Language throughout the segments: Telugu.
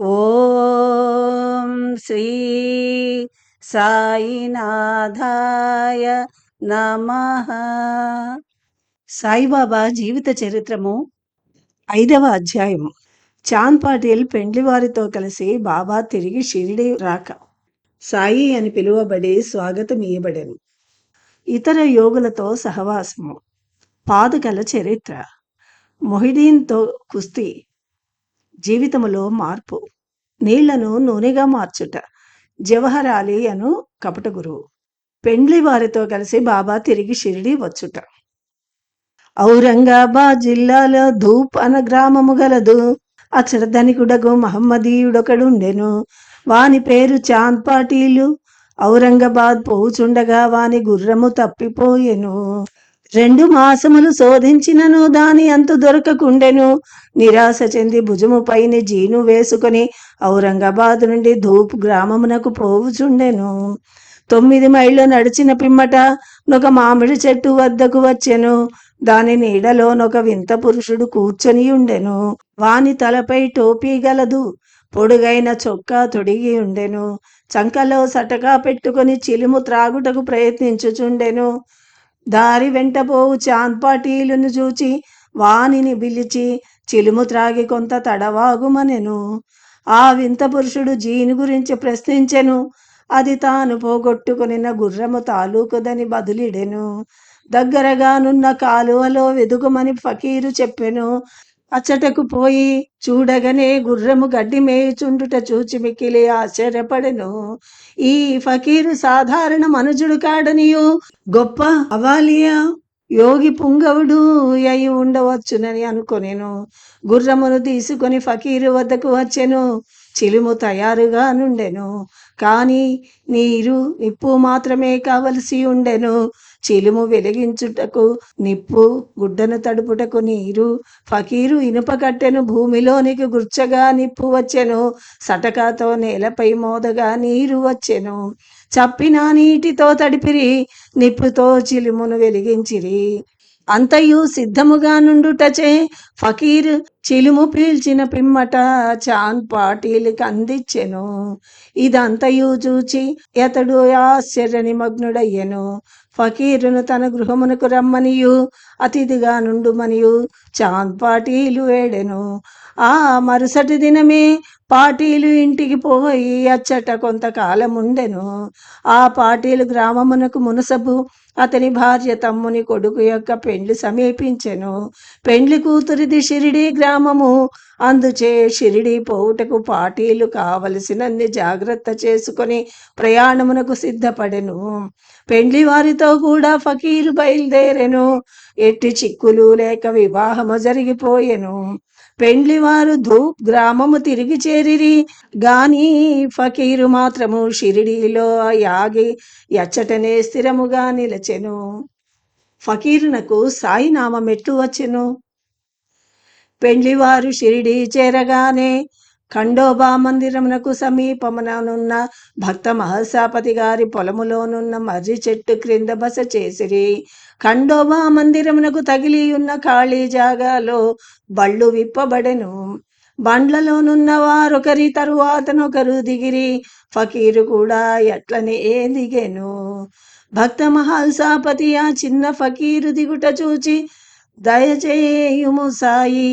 ఓం శ్రీ సాయినాథాయ నమ. సాయిబాబా జీవిత చరిత్రము ఐదవ అధ్యాయము. చాంద్ పాటిల్ పెండ్లివారితో కలిసి బాబా తిరిగి షిరిడి రాక సాయి అని పిలువబడి స్వాగతం ఇయ్యబడెను. ఇతర యోగులతో సహవాసము. పాదుకల చరిత్ర. మొహిదీన్తో కుస్తీ జీవితములో మార్పు. నీళ్ళను నూనెగా మార్చుట. జవహర్ అలీ అను కపట గురువు. పెండ్లి వారితో కలిసి బాబా తిరిగి షిరిడి వచ్చుట. ఔరంగాబాద్ జిల్లాలో ధూప్ అన గ్రామము గలదు. అచ్చట ధనికుడగు మహమ్మదీయుడొకడుండెను. వాని పేరు చాంద్ పాటీలు. ఔరంగాబాద్ పోవుచుండగా వాని గుర్రము తప్పిపోయెను. రెండు మాసములు శోధించినను దాని అంతు దొరకకుండెను. నిరాశ చెంది భుజము పైన జీను వేసుకొని ఔరంగాబాద్ నుండి ధూప్ గ్రామమునకు పోవుచుండెను. తొమ్మిది మైళ్ళు నడిచిన పిమ్మట నొక మామిడి చెట్టు వద్దకు వచ్చెను. దాని నీడలోనొక వింత పురుషుడు కూర్చొని ఉండెను వాని తలపై టోపీ గలదు పొడుగైన చొక్కా తొడిగి ఉండెను చంకలో సటకా పెట్టుకొని చిలుము త్రాగుటకు ప్రయత్నించుచుండెను. దారి వెంటపోవు చాంద్పాటీలను చూచి వానిని పిలిచి చిలుము త్రాగి కొంత తడవాగుమనెను. ఆ వింత పురుషుడు జీను గురించి ప్రశ్నించెను. అది తాను పోగొట్టుకునిన గుర్రము తాలూకుదని బదులిడెను. దగ్గరగానున్న కాలువలో వెదుగుమని ఫకీరు చెప్పెను. అచ్చటకు పోయి చూడగనే గుర్రము గడ్డి మేయుచుండుట చూచి మిక్కిలి ఆశ్చర్యపడెను. ఈ ఫకీరు సాధారణ మనుజుడు కాడనియు గొప్ప అవాలియా యోగి పుంగవుడు అయి ఉండవచ్చునని అనుకొనెను. గుర్రమును తీసుకొని ఫకీరు వద్దకు వచ్చెను చిలుము తయారుగా నుండెను. కానీ నీరు నిప్పు మాత్రమే కావలసి ఉండెను. చిలుము వెలిగించుటకు నిప్పు గుడ్డను తడుపుటకు నీరు ఫకీరు ఇనుప కట్టెను భూమిలోనికి గుర్చగా నిప్పు వచ్చెను సటకాతో నేలపై మోదగా నీరు వచ్చెను. చప్పిన నీటితో తడిపిరి నిప్పుతో చిలుమును వెలిగించిరి. అంతయు సిద్ధముగా నుండుటచే ఫకీర్ చిలుము పీల్చిన పిమ్మట చాంద్ పాటీలకి అందించెను ఇదంతయు చూచి అతడు ఆశ్చర్య నిమగ్నుడయ్యెను ఫకీరును తన గృహమునకు రమ్మనియు అతిథిగా నుండుమనియు చాంద్ పాటీలు వేడెను. ఆ మరుసటి దినమే పాటీలు ఇంటికి పోయి అచ్చట కొంతకాలం ఉండెను ఆ పాటీలు గ్రామమునకు మునసబు అతని భార్య తమ్ముని కొడుకు యొక్క పెండ్లి సమీపించెను. పెండ్లి కూతురిది షిరిడి గ్రామము. అందుచే షిరిడి పోవుటకు పాటీలు కావలసినన్ని జాగ్రత్త చేసుకొని ప్రయాణమునకు సిద్ధపడెను. పెండ్లి వారితో కూడా ఫకీరు బయలుదేరెను. ఎట్టి చిక్కులు లేక వివాహము జరిగిపోయెను. పెండ్లివారు ధూప్ గ్రామము తిరిగి చేరిరి. గాని ఫకీరు మాత్రము షిరిడీలో యాగి ఎచ్చటనే స్థిరముగా నిలచెను. ఫకీరునకు సాయినామం ఎట్లు వచ్చెను. పెండ్లివారు షిరిడి చేరగానే ఖండోబా మందిరమునకు సమీపముననున్న భక్త మహసాపతి గారి పొలములోనున్న మర్రి చెట్టు క్రింద బస చేసిరి. ఖండోబా మందిరమునకు తగిలి ఉన్న ఖాళీ జాగాలో బళ్ళు విప్పబడెను. బండ్లలోనున్న వారొకరి తరువాతనొకరు దిగిరి ఫకీరు కూడా ఎట్లనే దిగెను భక్త మహల్సాపతి ఆ చిన్న ఫకీరు దిగుట చూచి దయచేయుము సాయి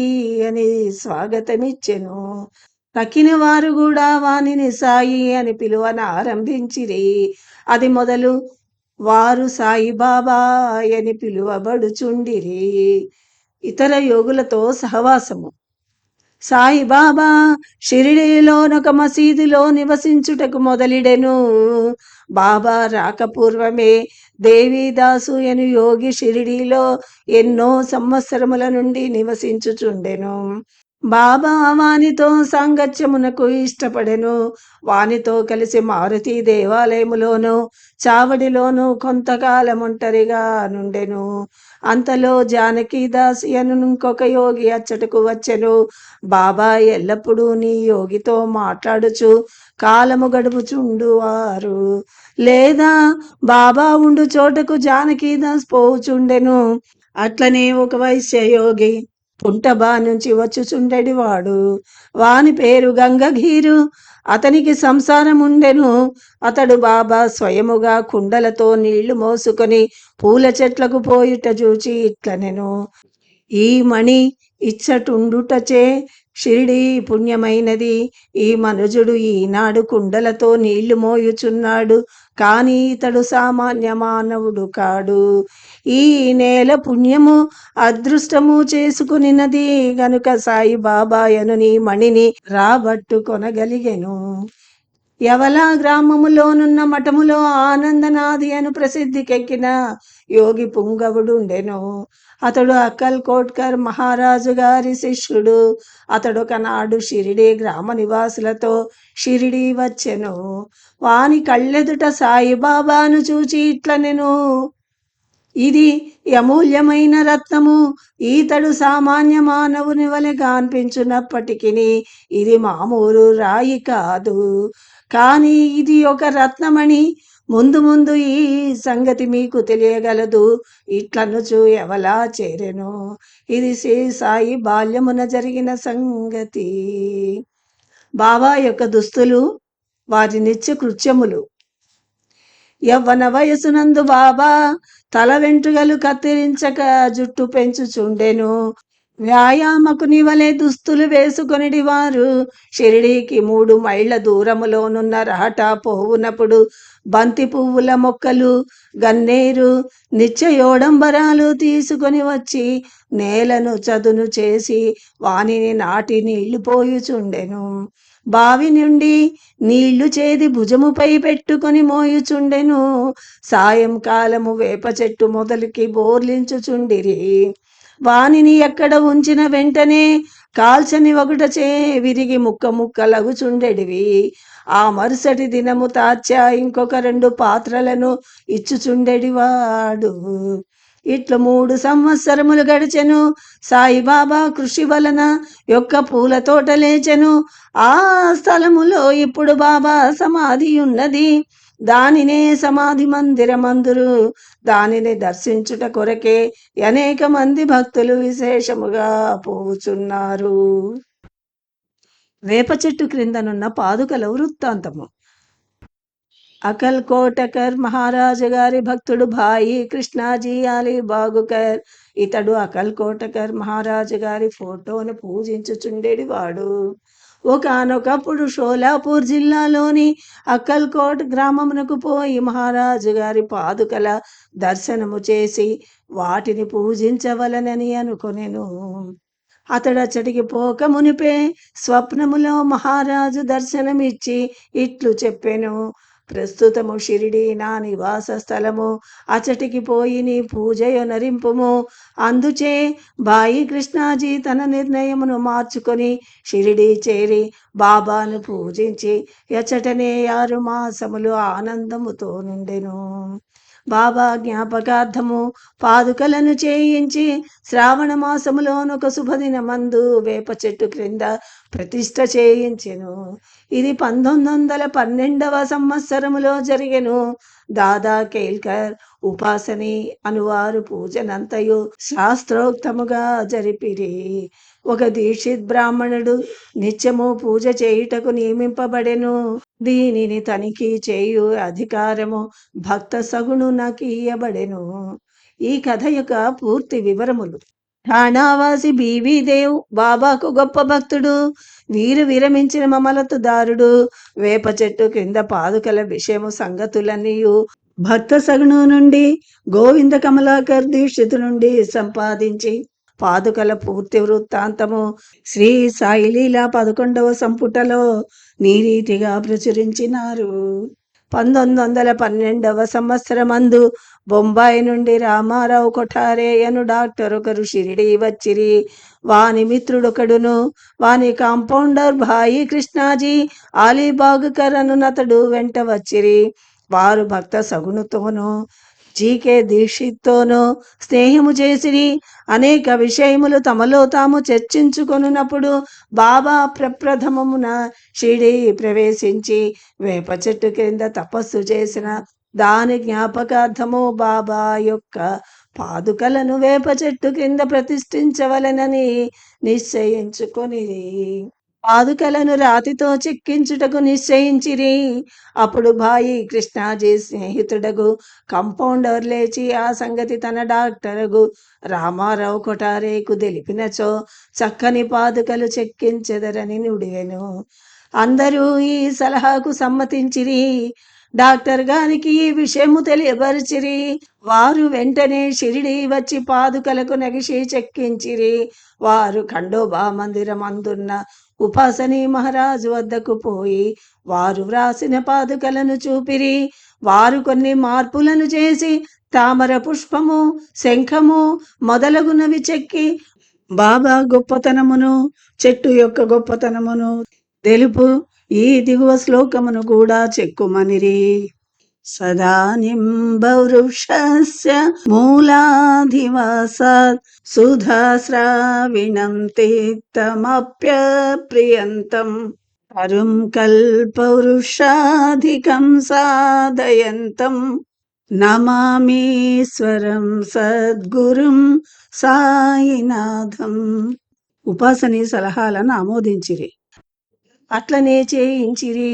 అని స్వాగతమిచ్చెను. తక్కిన వారు కూడా వానిని సాయి అని పిలువన ఆరంభించిరి. అది మొదలు వారు సాయిబాబా అని పిలువబడుచుండిరి. ఇతర యోగులతో సహవాసము. సాయిబాబా షిరిడీలోనొక మసీదులో నివసించుటకు మొదలిడెను. బాబా రాకపూర్వమే దేవీదాసు అను యోగి షిరిడీలో ఎన్నో సంవత్సరముల నుండి నివసించుచుండెను. బాబా వానితో సాంగత్యమునకు ఇష్టపడెను. వానితో కలిసి మారుతి దేవాలయములోను చావడిలోను కొంతకాలం ఒంటరిగా నుండెను. అంతలో జానకీదాసి అను ఇంకొక యోగి అచ్చటకు వచ్చెను. బాబా ఎల్లప్పుడూ నీ యోగితో మాట్లాడుచు కాలము గడుపుచుండువారు. లేదా బాబా ఉండు చోటకు జానకీదాస్ పోవుచుండెను. అట్లనే ఒక వైశ్య యోగి పుంటబా నుంచి వచ్చుచుండెడి వాడు వాని పేరు గంగఘీరు అతనికి సంసారం ఉండెను అతడు బాబా స్వయముగా కుండలతో నీళ్ళు మోసుకొని పూల చెట్లకు పోయుట చూచి ఇట్లనెను. ఈ మణి ఇచ్చటుండుటచే షిరిడీ పుణ్యమైనది. ఈ మనుజుడు ఈనాడు కుండలతో నీళ్ళు మోయుచున్నాడు. కానీ ఇతడు సామాన్య మానవుడు కాడు. ఈ నేల పుణ్యము అదృష్టము చేసుకునినది గనుక సాయిబాబాయను నీ మణిని రాబట్టు ఎవలా గ్రామములోనున్న మఠములో ఆనందనాది అను ప్రసిద్ధికెక్కిన యోగి పుంగవుడుండెను. అతడు అక్కల్ కోట్కర్ మహారాజు గారి శిష్యుడు. అతడు ఒకనాడు షిరిడి గ్రామ నివాసులతో షిరిడి వచ్చెను. వాని కళ్ళెదుట సాయిబాబాను చూచి ఇట్లనెను. ఇది అమూల్యమైన రత్నము. ఈతడు సామాన్య మానవుని వలె కనిపించున్నప్పటికీ ఇది మామూలు రాయి కాదు. కానీ ఇది ఒక రత్నమణి. ముందు ముందు ఈ సంగతి మీకు తెలియగలదు. ఇట్లనుచు ఎవలా చేరెను. ఇది శ్రీ సాయి బాల్యమున జరిగిన సంగతి. బాబా యొక్క దుస్తులు వారి నిత్య కృత్యములు. యవ్వన వయసునందు బాబా తల వెంట్రుకలు కత్తిరించక జుట్టు పెంచుచుండెను. వ్యాయామకుని వలె దుస్తులు వేసుకొనిడి వారు. షిరిడీకి మూడు మైళ్ళ దూరములోనున్న రహట పోవునప్పుడు బంతి పువ్వుల మొక్కలు గన్నేరు నిత్యయోడంబరాలు తీసుకొని వచ్చి నేలను చదును చేసి వానిని నాటి నీళ్ళు పోయుచుండెను. బావి నుండి నీళ్ళు చేది భుజముపై పెట్టుకొని మోయుచుండెను. సాయంకాలము వేప చెట్టు మొదలికి బోర్లించుచుండిరి. వానిని ఎక్కడ ఉంచిన వెంటనే కాల్చని ఒకటచే విరిగి ముక్క ముక్కలగుచుండెడివి ఆ మరుసటి దినము తాచా ఇంకొక రెండు పాత్రలను ఇచ్చుచుండెడివాడు ఇట్లు మూడు సంవత్సరములు గడిచెను. సాయిబాబా కృషి వలన యొక్క పూల తోట లేచెను. ఆ స్థలములో ఇప్పుడు బాబా సమాధి ఉన్నది. దానినే సమాధి మందిరమందురు. దానిని దర్శించుట కొరకే అనేక మంది భక్తులు విశేషముగా పోవుచున్నారు. వేప చెట్టు క్రిందనున్న పాదుకల వృత్తాంతము. అకల్ కోటకర్ మహారాజు గారి భక్తుడు భాయి కృష్ణాజీ అలీ బాగుకర్. ఇతడు అకల్ కోటకర్ మహారాజు గారి ఫోటోను పూజించుచుండేడి వాడు. ఒకనొకప్పుడు షోలాపూర్ జిల్లాలోని అక్కల్కోట్ గ్రామమునకు పోయి మహారాజు గారి పాదుకల దర్శనము చేసి వాటిని పూజించవలనని అనుకొనెను. అతడచ్చటికి పోక మునిపే స్వప్నములో మహారాజు దర్శనమిచ్చి ఇట్లు చెప్పెను. ప్రస్తుతము షిరిడి నా నివాస స్థలము. అచటికి పోయి నీ పూజయ నరింపుము. అందుచే బాయి కృష్ణాజీ తన నిర్ణయమును మార్చుకొని షిరిడి చేరి బాబాను పూజించి ఎచటనే ఆరు మాసములు ఆనందముతో నుండెను. బాబా జ్ఞాపకార్థము పాదుకలను చేయించి శ్రావణ మాసములోనొక శుభదినమందు వేప చెట్టు క్రింద ప్రతిష్ట చేయించెను. ఇది పంతొమ్మిది వందల పన్నెండవ సంవత్సరములో జరిగెను. దాదా కేల్కర్ ఉపాసని అనువారు పూజనంతయు శాస్త్రోక్తముగా జరిపిరి. ఒక దీక్షిత్ బ్రాహ్మణుడు నిత్యము పూజ చేయుటకు నియమింపబడెను. దీనిని తనిఖీ చేయు అధికారము భక్త సగుణు నాకు ఇయ్యబడెను. ఈ కథ యొక్క పూర్తి వివరములు. ఠాణావాసి బీవీ దేవ్ బాబాకు గొప్ప భక్తుడు. వీరు విరమించిన మమలతుదారుడు వేప చెట్టు కింద పాదుకల విషయము సంగతులన్నీయు భక్త సగుణు నుండి గోవింద కమలాకర్ దీక్షితు నుండి సంపాదించి పాదుకల పూర్తి వృత్తాంతము శ్రీ సాయిలీల పదకొండవ సంపుటలో నీరీతిగా ప్రచురించినారు. పంతొమ్మిది వందల పన్నెండవ సంవత్సరమందు బొంబాయి నుండి రామారావు కొఠారేయను డాక్టర్ ఒకరు షిరిడి వచ్చిరి. వాని మిత్రుడొకడును వాని కాంపౌండర్ భాయి కృష్ణాజీ ఆలీబాగుకర్ నతడు వెంట వచ్చిరి. వారు భక్త సగునుతోనూ జీకే దీక్షిత్తోనూ స్నేహము చేసిరి. అనేక విషయములు తమలో తాము చర్చించుకొనున్నప్పుడు బాబా ప్రప్రథమమున షిడి ప్రవేశించి వేప చెట్టు కింద తపస్సు చేసిన దాని జ్ఞాపకార్థము బాబా యొక్క పాదుకలను వేప చెట్టు కింద ప్రతిష్ఠించవలెనని నిశ్చయించుకొని పాదుకలను రాతితో చెక్కించుటకు నిశ్చయించిరి. అప్పుడు భాయి కృష్ణాజీ స్నేహితుడగు కంపౌండర్ లేచి ఆ సంగతి తన డాక్టరగు రామారావు కొటారేకు తెలిపినచో చక్కని పాదుకలు చెక్కించెదరని నుడివెను. అందరూ ఈ సలహాకు సమ్మతించిరి. డాక్టర్ గారికి ఈ విషయము తెలియపరిచిరి. వారు వెంటనే షిరిడి వచ్చి పాదుకలకు నగిసి చెక్కించిరి. వారు ఖండోబా మందిరం అందున్న ఉపాసని మహారాజు వద్దకు పోయి వారు వ్రాసిన పాదుకలను చూపిరి. వారు కొన్ని మార్పులను చేసి తామర పుష్పము శంఖము మొదలగునవి చెక్కి బాబా గొప్పతనమును చెట్టు యొక్క గొప్పతనమును తెలుపు ఈ దిగువ శ్లోకమును కూడా చెక్కుమనిరి. సదా నింబవృక్షస్య మూలాధివాసాత్ సుధాస్రావిణం తీర్థమప్యప్రియంతం తరుం కల్పవృషాధికం సాధయంతం నమామీశ్వరం సద్గురుం సాయినాథం ఉపాసనీ సలహాలను ఆమోదించిరి అట్లనే చేయించిరి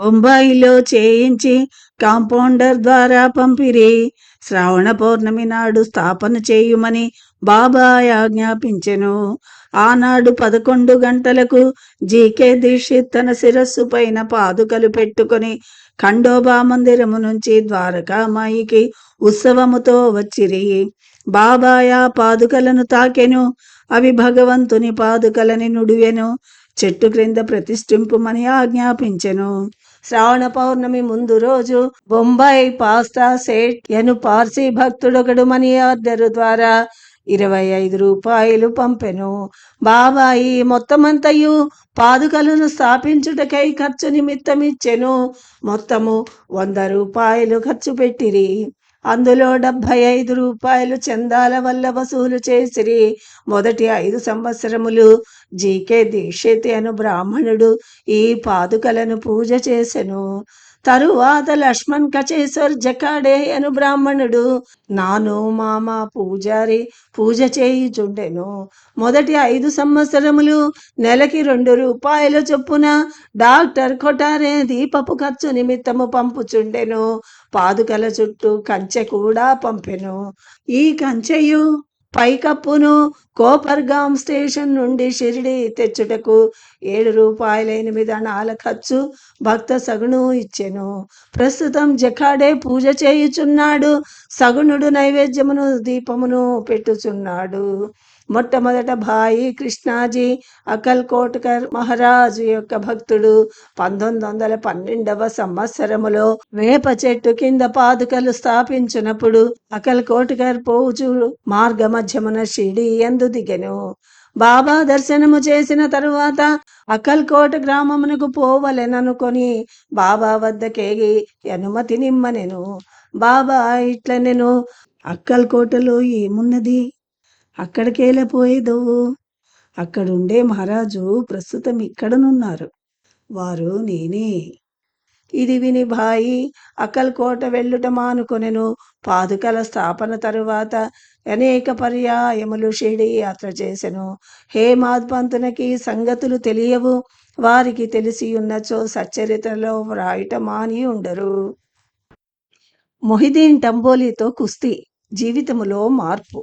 బొంబాయిలో చేయించి కాంపౌండర్ ద్వారా పంపిరి. శ్రావణ పౌర్ణమి నాడు స్థాపన చేయుమని బాబా ఆజ్ఞాపించెను. ఆనాడు పదకొండు గంటలకు జీకే దీక్షిత్ తన శిరస్సు పైన పాదుకలు పెట్టుకొని ఖండోబా మందిరము నుంచి ద్వారకామాయికి ఉత్సవముతో వచ్చిరి. బాబాయా పాదుకలను తాకెను. అవి భగవంతుని పాదుకలని నుడివెను. చెట్టు క్రింద ప్రతిష్ఠింపుమని ఆజ్ఞాపించెను. శ్రావణ పౌర్ణమి ముందు రోజు బొంబాయి పాస్తా సేట్ ఎను పార్సీ భక్తుడొకడు మనీ ఆర్డర్ ద్వారా ఇరవై ఐదు రూపాయలు పంపెను. బాబాయి మొత్తమంతయు పాదుకలను స్థాపించుటకై ఖర్చు నిమిత్తమిచ్చెను. మొత్తము వంద రూపాయలు ఖర్చు పెట్టిరి. అందులో డెబ్భై ఐదు రూపాయలు చందాల వల్ల వసూలు చేసిరి. మొదటి ఐదు సంవత్సరములు జీకే దీక్షితి అను బ్రాహ్మణుడు ఈ పాదుకలను పూజ చేసెను. తరువాత లక్ష్మణ్ కచేశ్వర్ జకాడే అను బ్రాహ్మణుడు. నాను మామ పూజారి పూజ చేయుచుండెను. మొదటి ఐదు సంవత్సరములు నెలకి రెండు రూపాయల చొప్పున డాక్టర్ కొటారే దీపపు ఖర్చు నిమిత్తము పంపుచుండెను. పాదుకల చుట్టూ కంచె కూడా పంపెను. ఈ కంచెయు పైకప్పును కోపర్గాం స్టేషన్ నుండి షిరిడి తెచ్చుటకు ఏడు రూపాయల ఎనిమిది అణాల ఖర్చు భక్త సగును ఇచ్చెను. ప్రస్తుతం జకాడే పూజ చేయుచున్నాడు సగుణుడు నైవేద్యమును దీపమును పెట్టుచున్నాడు. మొట్టమొదట భాయి కృష్ణాజీ అకల్ కోట్కర్ మహారాజు యొక్క భక్తుడు. పంతొమ్మిది వందల పన్నెండవ సంవత్సరములో వేప చెట్టు కింద పాదుకలు స్థాపించినప్పుడు అకల్ కోట్కర్ పోజు మార్గ మధ్యమున షిడి ఎందు దిగెను. బాబా దర్శనము చేసిన తరువాత అకల్కోట గ్రామమునకు పోవలెననుకొని బాబా వద్దకేగి అనుమతి నిమ్మనెను. బాబా ఇట్ల నేను అక్కల్కోటలో ఏమున్నది? అక్కడికేలా పోయేదవు అక్కడుండే మహారాజు ప్రస్తుతం ఇక్కడనున్నారు. వారు నేనే. ఇది విని భాయి అక్కల్కోట వెళ్ళుట మానుకొనెను. పాదుకల స్థాపన తరువాత అనేక పర్యాయములు షిడి యాత్ర చేసెను. హేమాద్ పంతునకి సంగతులు తెలియవు. వారికి తెలిసి ఉన్నచో సచ్చరిత్రలో వ్రాయుట మాని ఉండరు. మొహిదీన్ టంబోలీతో కుస్తీ జీవితములో మార్పు.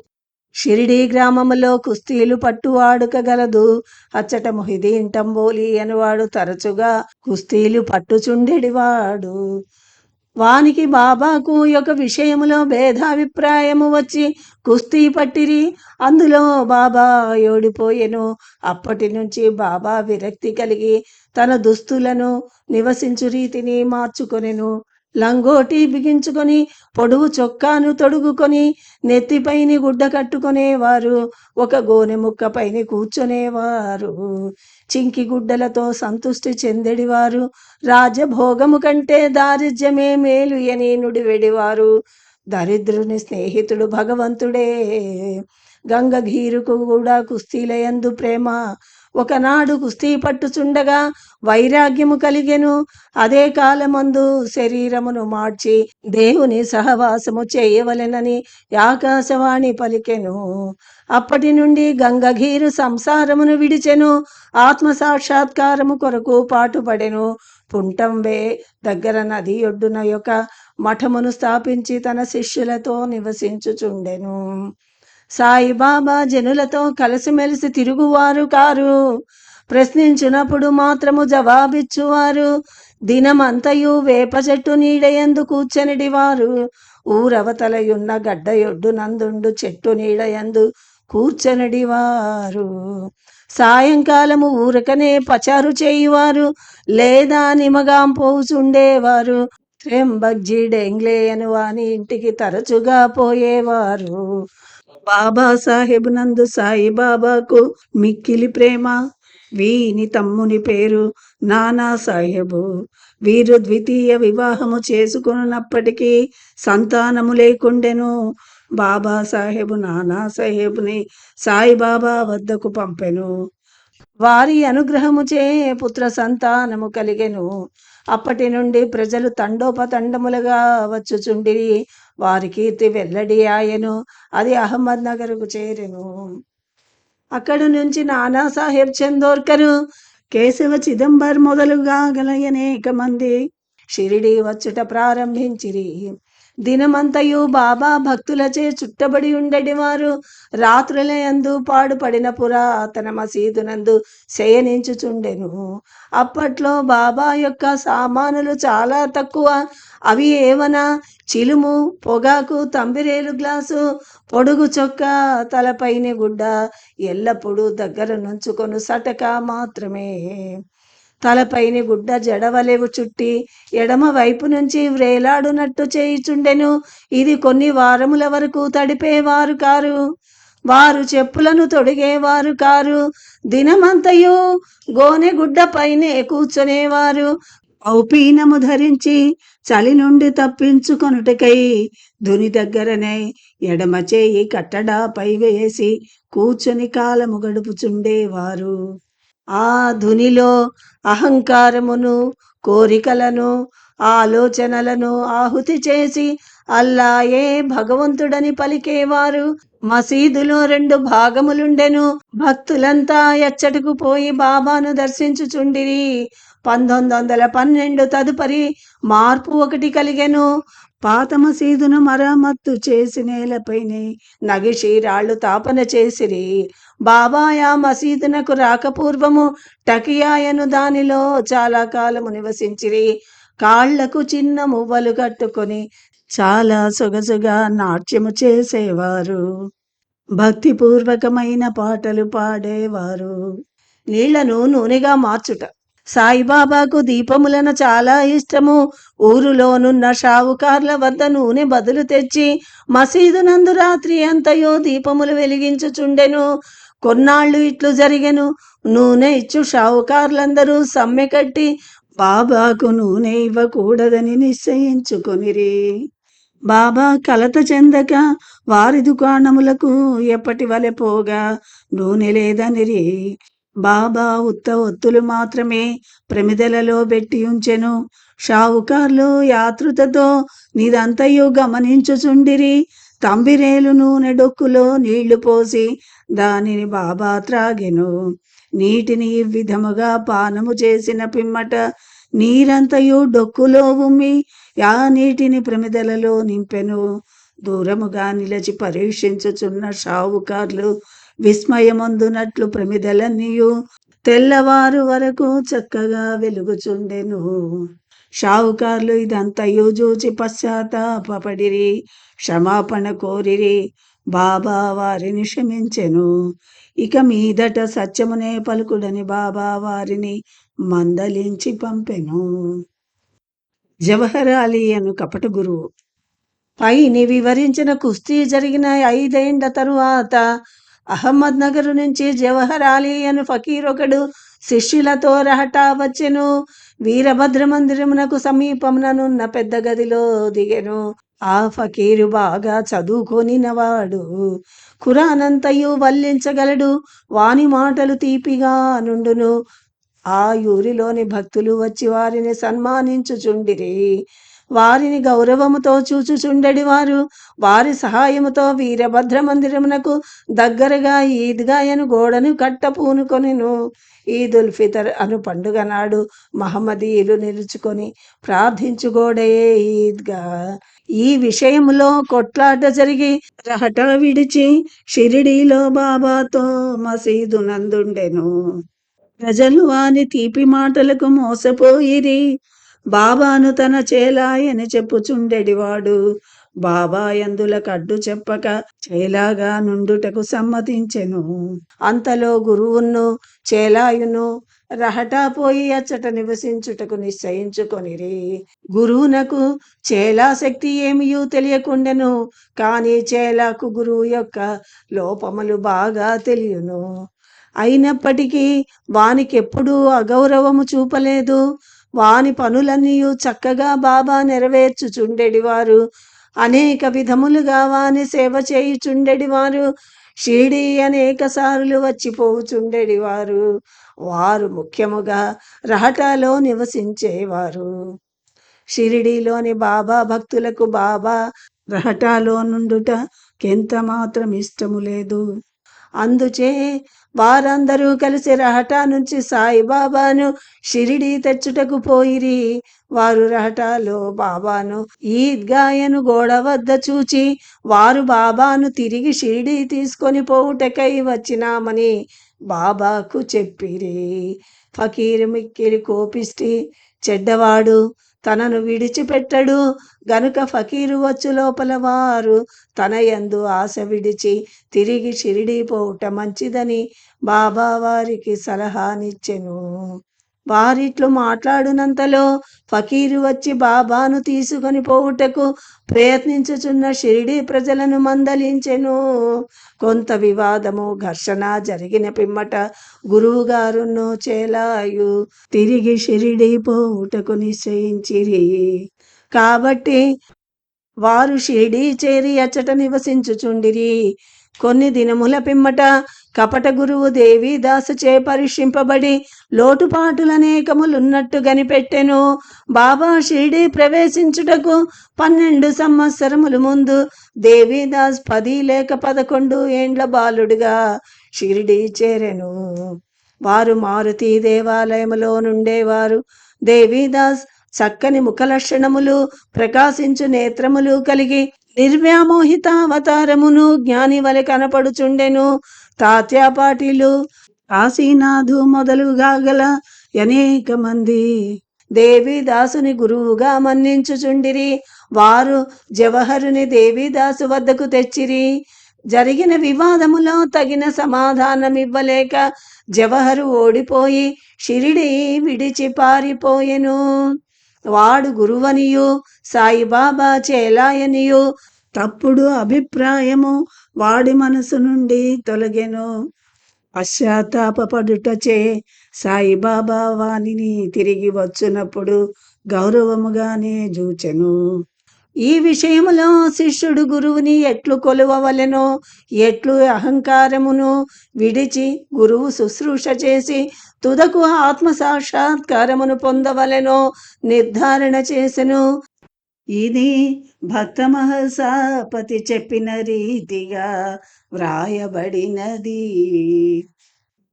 షిరిడీ గ్రామములో కుస్తీలు పట్టువాడుకగలదు అచ్చట మొహిదీన్ టంబోలి అనువాడు తరచుగా కుస్తీలు పట్టుచుండెడివాడు వానికి బాబాకు యొక్క విషయములో భేదాభిప్రాయము వచ్చి కుస్తీ పట్టిరి. అందులో బాబా ఓడిపోయెను. అప్పటి నుంచి బాబా విరక్తి కలిగి తన దుస్తులను నివసించు రీతిని మార్చుకొనెను. లంగోటి బిగించుకొని పొడుగు చొక్కాను తొడుగుకొని నెత్తిపైని గుడ్డ కట్టుకునేవారు ఒక గోనె ముక్క పైన కూర్చునేవారు. చింకి గుడ్డలతో సంతుష్టి చెందెడివారు రాజభోగము కంటే దారిద్ర్యమే మేలు అని నుడివెడివారు. దరిద్రుని స్నేహితుడు భగవంతుడే. గంగధీరుకు కూడా కుస్తీలయందు ప్రేమ ఒకనాడు కుస్తీ పట్టుచుండగా వైరాగ్యము కలిగెను. అదే కాలమందు శరీరమును మార్చి దేవుని సహవాసము చేయవలెనని ఆకాశవాణి పలికెను. అప్పటి నుండి గంగఘీరు సంసారమును విడిచెను. ఆత్మ సాక్షాత్కారము కొరకు పాటుపడెను. పుంటంబే దగ్గర నది ఒడ్డున యొక్క మఠమును స్థాపించి తన శిష్యులతో నివసించుచుండెను. సాయిబాబా జనులతో కలిసిమెలిసి తిరుగువారు కారు. ప్రశ్నించినప్పుడు మాత్రము జవాబిచ్చువారు. దినమంతయు వేప చెట్టు నీడయందు కూర్చనిడివారు. ఊరవతలయున్న గడ్డయొడ్డు నందుండు చెట్టు నీడయందు కూర్చొనిడి వారు సాయంకాలము ఊరకనే పచారు చేయువారు. లేదా నిమగాం పోచుండేవారు త్రెంబగ్జీ డెంగ్లే అని వాని ఇంటికి తరచుగా పోయేవారు. బాబా సాహెబ్ నందు సాయిబాబాకు మిక్కిలి ప్రేమ. వీని తమ్ముని పేరు నానా సాహెబు వీరు ద్వితీయ వివాహము చేసుకున్నప్పటికీ సంతానము లేకుండెను. బాబా సాహెబు నానా సాహెబ్ని సాయిబాబా వద్దకు పంపెను. వారి అనుగ్రహముచే పుత్ర సంతానము కలిగెను. అప్పటి నుండి ప్రజలు తండోపతండములుగా వచ్చుచుండిరి. వారి కీర్తి వెల్లడి ఆయను. అది అహ్మద్ నగర్కు చేరెను. అక్కడి నుంచి నానాసాహెబ్ చందోర్కరు కేశవ చిదంబర్ మొదలుగా గల అనేక మంది షిరిడి వచ్చుట ప్రారంభించిరి. దినమంతయు బాబా భక్తులచే చుట్టబడి ఉండడి వారు రాత్రుల పాడుపడిన పురాతన మసీదునందు శయనించుచుండెను. అప్పట్లో బాబా యొక్క సామానులు చాలా తక్కువ. అవి ఏవనా? చిలుము పొగాకు తంబిరేలు గ్లాసు పొడుగు చొక్క తలపైన గుడ్డ ఎల్లప్పుడూ దగ్గర నుంచుకొను సటక మాత్రమే. తలపైని గుడ్డ జడవలేవు చుట్టి ఎడమ వైపు నుంచి వ్రేలాడునట్టు చేయుచుండెను. ఇది కొన్ని వారముల వరకు తడిపేవారు కారు. వారు చెప్పులను తొడిగేవారు కారు. దినమంతయు గోనె పైనే కూర్చునేవారు. ఔపీనము ధరించి చలి నుండి తప్పించుకొనుటకై ధుని దగ్గరనే ఎడమ చేయి కట్టడాపై వేసి కూర్చొని కాలము గడుపుచుండేవారు. ఆ ధునిలో అహంకారమును కోరికలను ఆలోచనలను ఆహుతి చేసి అల్లాయే భగవంతుడని పలికేవారు. మసీదులో రెండు భాగములుండెను. భక్తులంతా ఎచ్చటకు పోయి బాబాను దర్శించుచుండిరి. పంతొమ్మిది వందల పన్నెండు తదుపరి మార్పు ఒకటి కలిగెను. పాత మసీదును మరమ్మత్తు చేసి నేలపైనే నగిషి రాళ్ళు తాపన చేసిరి. బాబాయా మసీదునకు రాకపూర్వము టకియాయను దానిలో చాలా కాలము నివసించిరి. కాళ్ళకు చిన్న మువ్వలు కట్టుకొని చాలా సొగసుగా నాట్యము చేసేవారు. భక్తిపూర్వకమైన పాటలు పాడేవారు. నీళ్ళను నూనెగా మార్చుట. సాయిబాబాకు దీపములను చాలా ఇష్టము. ఊరులోనున్న షావుకార్ల వద్ద నూనె బదులు తెచ్చి మసీదు నందు రాత్రి అంతయో దీపములు వెలిగించుచుండెను. కొన్నాళ్ళు ఇట్లు జరిగెను. నూనె ఇచ్చు షావుకారులందరూ సమ్మె కట్టి బాబాకు నూనె ఇవ్వకూడదని నిశ్చయించుకొనిరి. బాబా కలత చెందక వారి దుకాణములకు ఎప్పటి వలె పోగా? నూనె లేదనిరి. బాబా ఉత్త ఒత్తులు మాత్రమే ప్రమిదలలో పెట్టి ఉంచెను. షావుకార్లు యాతృతతో నీదంతయు గమనించుచుండిరి. తంబిరేలు నూనె డొక్కులో నీళ్ళు పోసి దానిని బాబా త్రాగెను. నీటిని ఈ విధముగా పానము చేసిన పిమ్మట నీరంతయు డొక్కులో ఉమ్మి ఆ నీటిని ప్రమిదలలో నింపెను. దూరముగా నిలిచి పరీక్షించుచున్న షావుకార్లు విస్మయమందునట్లు ప్రమిదలన్నీయు తెల్లవారు వరకు చక్కగా వెలుగుచుండెను. షావుకార్లు ఇదంతయు చూచి పశ్చాత్తాపడిరి క్షమాపణ కోరిరి. బాబా వారిని క్షమించెను. ఇక మీదట సత్యమునే పలుకుడని బాబా వారిని మందలించి పంపెను. జవహర్ అలీ అను కపట గురువు. పైని వివరించిన కుస్తీ జరిగిన ఐదేండ్ల తరువాత అహ్మద్ నగర్ నుంచి జవహర్ అలీ అను ఫకీర్ ఒకడు శిష్యులతో రహటా వచ్చెను. వీరభద్ర మందిరమునకు సమీపముననున్న పెద్ద గదిలో దిగెను. ఆ ఫకీరు బాగా చదువుకొనినవాడు. ఖురానంతయు వల్లించగలడు వాని మాటలు తీపిగా నుండును. ఆ ఊరిలోని భక్తులు వచ్చి వారిని సన్మానించుచుండిరి. వారిని గౌరవముతో చూచుచుండెడి వారు వారి సహాయముతో వీరభద్ర మందిరమునకు దగ్గరగా ఈద్గాయను గోడను కట్టపూనుకొనిను. ఈదుల్ ఫితర్ అను పండుగ నాడు మహమ్మదీయులు నిలుచుకొని ప్రార్థించుగోడయే ఈద్గా. ఈ విషయంలో కొట్లాట జరిగి రహట విడిచి షిరిడీలో బాబాతో మసీదు నందుండెను. ప్రజలు వారి తీపి మాటలకు మోసపోయిరి. బాబాను తన చేలాయని చెప్పుచుండెడివాడు. బాబా ఎందులకు అడ్డు చెప్పక చేలాగా నుండుటకు సమ్మతించెను. అంతలో గురువును చేలాయును రహటా పోయి అచ్చట నివసించుటకు నిశ్చయించుకొనిరి. గురువునకు చేలా శక్తి ఏమియూ తెలియకుండెను కానీ చేలాకు గురువు యొక్క లోపములు బాగా తెలియను. అయినప్పటికీ వానికెప్పుడూ అగౌరవము చూపలేదు. వాని పనులన్నీ చక్కగా బాబా నెరవేర్చుచుండెడివారు. అనేక విధములుగా వాని సేవ చేయుచుండెడివారు. షిరిడీ అనేక సార్లు వచ్చిపోవుచుండెడివారు. వారు ముఖ్యముగా రహటాలో నివసించేవారు. షిరిడీలోని బాబా భక్తులకు బాబా రహటాలో నుండుట ఎంత మాత్రం ఇష్టము లేదు. అందుచే వారందరూ కలిసి రహటా నుంచి సాయిబాబాను షిరిడి తెచ్చుటకు పోయిరి. వారు రహటాలో బాబాను ఈద్గాయను గోడ వద్ద చూచి వారు బాబాను తిరిగి షిరిడి తీసుకొని పోవుటకై వచ్చినామని బాబాకు చెప్పిరి. ఫకీర్ మిక్కిరి కోపిష్టి చెడ్డవాడు తనను విడిచిపెట్టడు. గనుక ఫకీరు వచ్చు లోపల వారు తనయందు ఆశ విడిచి తిరిగి షిరిడి పోవుట మంచిదని బాబా వారికి సలహానిచ్చెను. వారిట్లు మాట్లాడినంతలో ఫకీరు వచ్చి బాబాను తీసుకొని పోవుటకు ప్రయత్నించుచున్న షిరిడి ప్రజలను మందలించెను. కొంత వివాదము ఘర్షణ జరిగిన పిమ్మట గురువుగారును చేలాయు తిరిగి షిరిడి పోవుటకు నిశ్చయించిరి. కాబట్టి వారు షిరిడీ చేరి అచ్చట నివసించుచుండిరి. కొన్ని దినముల పిమ్మట కపట గురువు దేవీదాసుచే పరీక్షింపబడి లోటుపాటులనేకములున్నట్టు గనిపెట్టెను. బాబా షిరిడి ప్రవేశించుటకు పన్నెండు సంవత్సరముల ముందు దేవీదాస్ పది లేక పదకొండు ఏండ్ల బాలుడుగా షిరిడి చేరెను. వారు మారుతి దేవాలయములో నుండేవారు. దేవీదాస్ చక్కని ముఖలక్షణములు ప్రకాశించు నేత్రములు కలిగి నిర్వ్యామోహిత అవతారమును జ్ఞాని వలె కనపడుచుండెను. తాత్యాపాటిలు కాశీనాథు మొదలుగా గల అనేక మంది. దేవిదాసుని గురువుగా మన్నించుచుండిరి. వారు జవహరుని దేవిదాసు వద్దకు తెచ్చిరి. జరిగిన వివాదములో తగిన సమాధానం ఇవ్వలేక జవహరు ఓడిపోయి షిరిడి విడిచి పారిపోయెను వాడు గురువనియు సాయిబాబా చేలాయనియు తప్పుడు అభిప్రాయము వాడి మనసు నుండి తొలగెను. పశ్చాత్తాపడుటచే సాయిబాబా వాణిని తిరిగి వచ్చినప్పుడు గౌరవముగానే జూచెను. ఈ విషయములో శిష్యుడు గురువుని ఎట్లు కొలువవలెనో ఎట్లు అహంకారమును విడిచి గురువు శుశ్రూష చేసి తుదకు ఆత్మ సాక్షాత్కారమును పొందవలెనో నిర్ధారణ చేసెను. ఇది భక్త మహసాపతి చెప్పిన రీతిగా వ్రాయబడినది.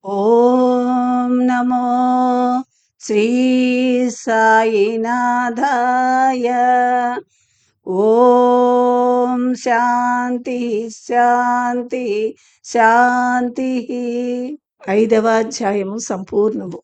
ఓం నమో శ్రీ సాయినాథాయ. ఓం శాంతి శాంతి శాంతి. ఐదవ అధ్యాయము సంపూర్ణము.